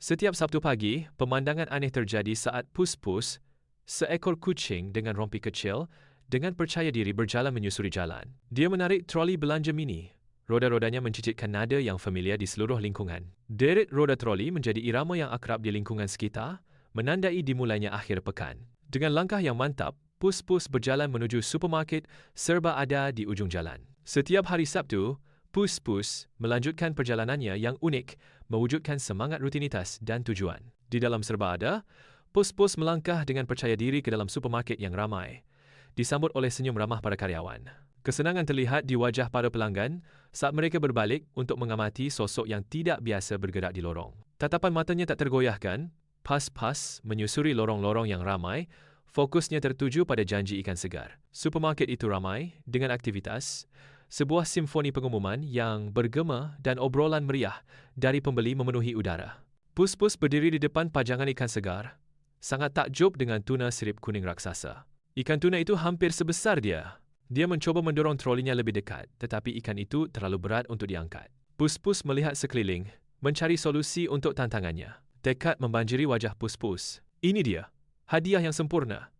Setiap Sabtu pagi, pemandangan aneh terjadi saat Pus-Pus, seekor kucing dengan rompi kecil, dengan percaya diri berjalan menyusuri jalan. Dia menarik troli belanja mini. Roda-rodanya mencicitkan nada yang familiar di seluruh lingkungan. Deret roda troli menjadi irama yang akrab di lingkungan sekitar, menandai dimulainya akhir pekan. Dengan langkah yang mantap, Pus-Pus berjalan menuju supermarket serba ada di ujung jalan. Setiap hari Sabtu, Pus-Pus melanjutkan perjalanannya yang unik mewujudkan semangat rutinitas dan tujuan. Di dalam serba ada, Pus-Pus melangkah dengan percaya diri ke dalam supermarket yang ramai, disambut oleh senyum ramah para karyawan. Kesenangan terlihat di wajah para pelanggan saat mereka berbalik untuk mengamati sosok yang tidak biasa bergerak di lorong. Tatapan matanya tak tergoyahkan, pas-pas menyusuri lorong-lorong yang ramai, fokusnya tertuju pada janji ikan segar. Supermarket itu ramai dengan aktivitas, sebuah simfoni pengumuman yang bergema dan obrolan meriah dari pembeli memenuhi udara. Pus-pus berdiri di depan pajangan ikan segar, sangat takjub dengan tuna sirip kuning raksasa. Ikan tuna itu hampir sebesar dia. Dia mencoba mendorong trolinya lebih dekat, tetapi ikan itu terlalu berat untuk diangkat. Pus-pus melihat sekeliling, mencari solusi untuk tantangannya. Tekad membanjiri wajah Pus-pus. Ini dia, hadiah yang sempurna.